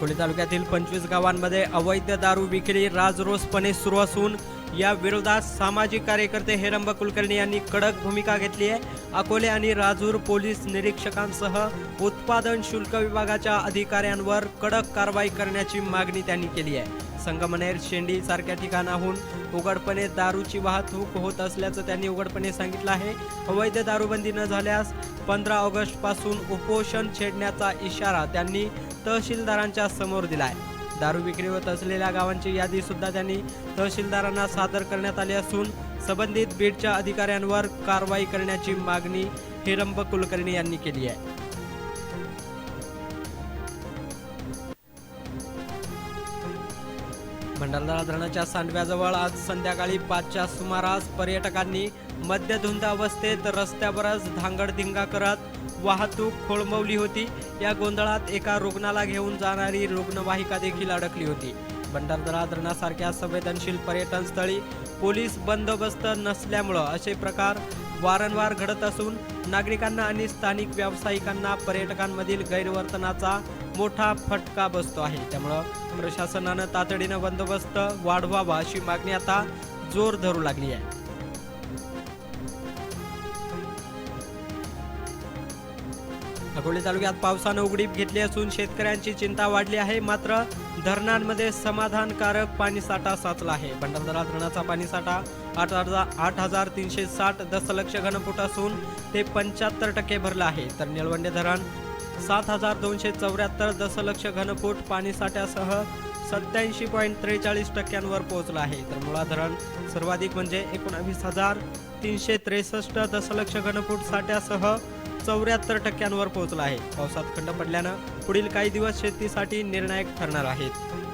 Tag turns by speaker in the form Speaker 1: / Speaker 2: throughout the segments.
Speaker 1: अकोले तालुक्यातील पंचवीस गावांमध्ये अवैध दारू विक्री राजरोसपणे सुरू असून या विरोधात सामाजिक कार्यकर्ते हेरंब कुलकर्णी यांनी कडक भूमिका घेतली आहे. अकोले आणि राजूर पोलीस निरीक्षकांसह उत्पादन शुल्क विभागाच्या अधिकाऱ्यांवर कडक कारवाई करण्याची मागणी त्यांनी केली आहे. संगमनेर शेंडी सारख्या ठिकाणाहून उघडपणे दारूची वाहतूक होत असल्याचं त्यांनी उघडपणे सांगितलं आहे. अवैध दारूबंदी न झाल्यास पंधरा ऑगस्टपासून उपोषण छेडण्याचा इशारा त्यांनी तहसीलदारांच्या समोर दिलाय. दारू विक्री होत असलेल्या गावांची यादी सुद्धा त्यांनी तहसीलदारांना सादर करण्यात आली असून संबंधित बीडच्या अधिकाऱ्यांवर कारवाई करण्याची मागणी हिरंब कुलकर्णी यांनी केली आहे. भंडारदरा धरणाच्या सांडव्याजवळ आज संध्याकाळी पाचच्या सुमारास पर्यटकांनी मद्यधुंद अवस्थेत रस्त्यावरच धांगडधिंगा करत वाहतूक खोळंबवली होती. या गोंधळात एका रुग्णाला घेऊन जाणारी रुग्णवाहिका देखील अडकली होती. भंडारदरा धरणासारख्या संवेदनशील पर्यटन स्थळी पोलीस बंदोबस्त नसल्यामुळं असे प्रकार वारंवार घडत असून नागरिकांना आणि स्थानिक व्यावसायिकांना पर्यटकांमधील गैरवर्तनाचा मोठा फटका बसतो आहे. त्यामुळं प्रशासनानं तातडीनं बंदोबस्त वाढवावा अशी मागणी आता जोर धरू लागली आहे. अकोले तालुक्यात पावसानं उघडीप घेतली असून शेतकऱ्यांची चिंता वाढली आहे. मात्र धरणांमध्ये समाधानकारक पाणीसाठा साचला आहे. भंडारदरा धरणाचा पाणीसाठा आठ हजार आठ हजार तीनशे साठ दशलक्ष घनफूट असून ते पंच्याहत्तर टक्के भरलं आहे. तर निळवंडे धरण सात हजार दोनशे चौऱ्याहत्तर दशलक्ष घनफूट पाणीसाठ्यासह सत्याऐंशी पॉईंट त्रेचाळीस टक्क्यांवर पोहोचलं आहे. तर मुळा धरण सर्वाधिक म्हणजे एकोणावीस हजार तीनशे त्रेसष्ट दशलक्ष घनफूट साठ्यासह चौऱ्याहत्तर टक्क्यांवर पोहोचला आहे. पावसात खंड पडल्यानं पुढील काही दिवस शेतीसाठी निर्णायक ठरणार आहेत.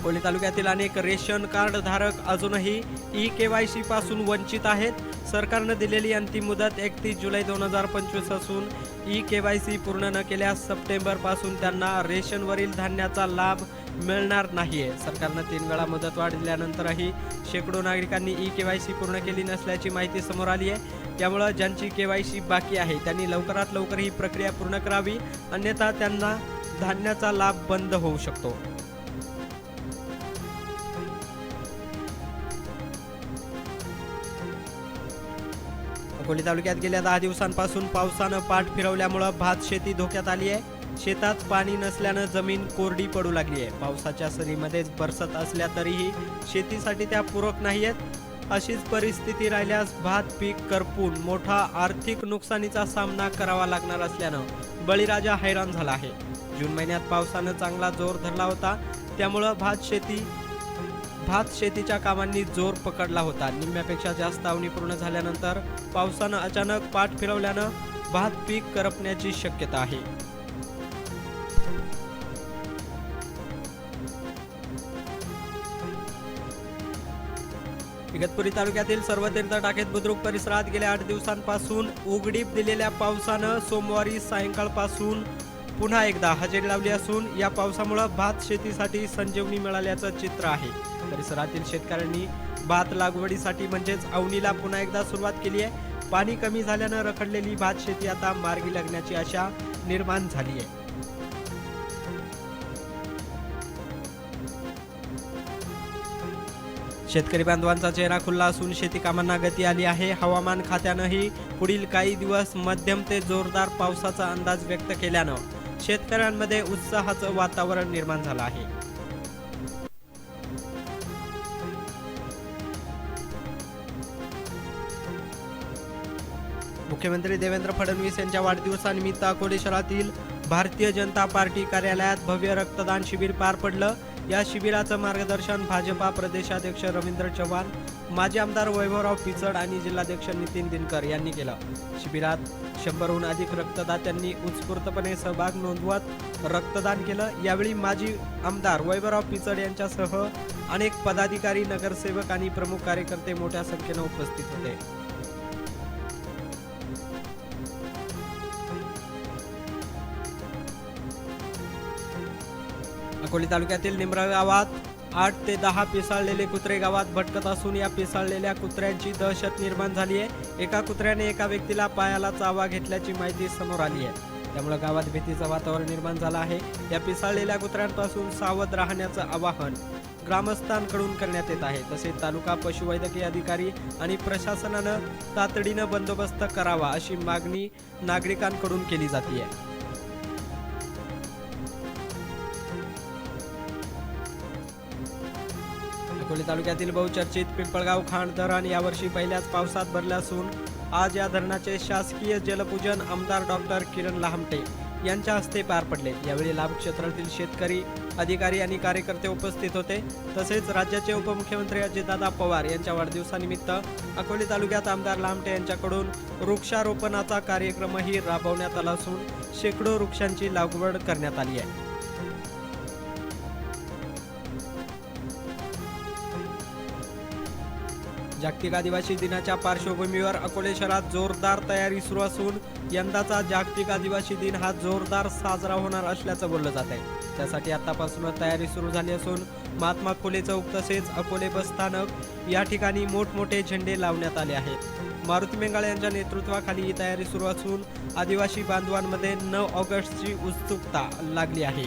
Speaker 1: अकोले तालुक्यातील अनेक रेशन कार्ड धारक अजूनही ई के वाय सी पासून वंचित आहेत. सरकारनं दिलेली अंतिम मुदत एकतीस जुलै दोन हजार पंचवीस असून ई के वाय सी पूर्ण न केल्यास सप्टेंबरपासून त्यांना रेशनवरील धान्याचा लाभ मिळणार नाहीये. सरकारनं तीन वेळा मुदत वाढ दिल्यानंतरही शेकडो नागरिकांनी ई के वाय सी पूर्ण केली नसल्याची माहिती समोर आली आहे. त्यामुळं ज्यांची के वाय सी बाकी आहे त्यांनी लवकरात लवकर ही प्रक्रिया पूर्ण करावी. अन्यथा त्यांना धान्याचा लाभ बंद होऊ शकतो. अकोले तालुक्यात गेल्या दहा दिवसांपासून पावसानं पाठ फिरवल्यामुळं भात शेती धोक्यात आली आहे. शेतात पाणी नसल्यानं जमीन कोरडी पडू लागली आहे. पावसाच्या सरीमध्येच बरसत असल्या तरीही शेतीसाठी त्या पूरक नाही आहेत अशीच परिस्थिती राहिल्यास भात पीक करपून मोठा आर्थिक नुकसानीचा सामना करावा लागणार असल्यानं बळीराजा हैराण झाला आहे. जून महिन्यात पावसानं चांगला जोर धरला होता. त्यामुळं भात शेती भात शेतीच्या कामांनी जोर पकडला होता. निम्म्यापेक्षा जास्त आवणी पूर्ण झाल्यानंतर पावसानं अचानक पाठ फिरवल्यानं भात पीक करपण्याची शक्यता आहे. इगतपुरी तालुक्यातील सर्व तीर्थ टाकेत बुद्रुक परिसरात गेल्या आठ दिवसांपासून उघडीप दिलेल्या पावसानं सोमवारी सायंकाळपासून पुन्हा एकदा हजेरी लावली असून या पावसामुळं भात शेतीसाठी संजीवनी मिळाल्याचं चित्र आहे. परिसरातील शेतकऱ्यांनी भात लागवडीसाठी म्हणजेच अवनीला पुन्हा एकदा सुरुवात केली आहे. पाणी कमी झाल्यानं रखडलेली भात शेती आता मार्गी लागण्याची आशा निर्माण झाली आहे. शेतकरी बांधवांचा चेहरा खुल्ला असून शेती कामांना गती आली आहे. हवामान खात्यानंही पुढील काही दिवस मध्यम ते जोरदार पावसाचा अंदाज व्यक्त केल्यानं शेतकऱ्यांमध्ये उत्साहाचं वातावरण निर्माण झालं आहे. मुख्यमंत्री देवेंद्र फडणवीस यांच्या वाढदिवसानिमित्त अकोले शहरातील भारतीय जनता पार्टी कार्यालयात भव्य रक्तदान शिबिर पार पडलं. या शिबिराचं मार्गदर्शन भाजपा प्रदेशाध्यक्ष रवींद्र चव्हाण माजी आमदार वैभवराव पिचड आणि जिल्हाध्यक्ष नितीन दिनकर यांनी केलं. शिबिरात शंभरहून अधिक रक्तदात्यांनी उत्स्फूर्तपणे सहभाग नोंदवत रक्तदान केलं. यावेळी माजी आमदार वैभवराव पिचड यांच्यासह अनेक पदाधिकारी नगरसेवक आणि प्रमुख कार्यकर्ते मोठ्या संख्येनं उपस्थित होते. अकोले तालुक्यातील निमरा गावात आठ ते दहा पिसाळलेले कुत्रे गावात भटकत असून या पिसाळलेल्या कुत्र्यांची दहशत निर्माण झाली आहे. एका कुत्र्याने एका व्यक्तीला पायाला चावा घेतल्याची माहिती समोर आली आहे. त्यामुळे गावात भीतीचं वातावरण निर्माण झालं आहे. या पिसाळलेल्या कुत्र्यांपासून सावध राहण्याचं आवाहन ग्रामस्थांकडून करण्यात येत आहे. तसेच तालुका पशुवैद्यकीय अधिकारी आणि प्रशासनानं तातडीनं बंदोबस्त करावा अशी मागणी नागरिकांकडून केली जाते. अकोले तालुक्यातील बहुचर्चित पिंपळगाव खांड धरण यावर्षी पहिल्याच पावसात भरले असून आज या धरणाचे शासकीय जलपूजन आमदार डॉक्टर किरण लहामटे यांच्या हस्ते पार पडले. यावेळी लाभ क्षेत्रातील शेतकरी अधिकारी आणि कार्यकर्ते उपस्थित होते. तसेच राज्याचे उपमुख्यमंत्री अजितदादा पवार यांच्या वाढदिवसानिमित्त अकोले तालुक्यात आमदार लामटे यांच्याकडून वृक्षारोपणाचा कार्यक्रमही राबवण्यात आला असून शेकडो वृक्षांची लागवड करण्यात आली आहे. जागतिक आदिवासी दिनाच्या पार्श्वभूमीवर अकोले शहरात जोरदार तयारी सुरू असून यंदाचा जागतिक आदिवासी दिन हा जोरदार साजरा होणार असल्याचं बोललं जात आहे. त्यासाठी आतापासूनच तयारी सुरू झाली असून महात्मा फुले चौक तसेच अकोले बस स्थानक या ठिकाणी मोठमोठे झेंडे लावण्यात आले आहेत. मारुती मेंगाळे यांच्या नेतृत्वाखाली ही तयारी सुरू असून आदिवासी बांधवांमध्ये नऊ ऑगस्टची उत्सुकता लागली आहे.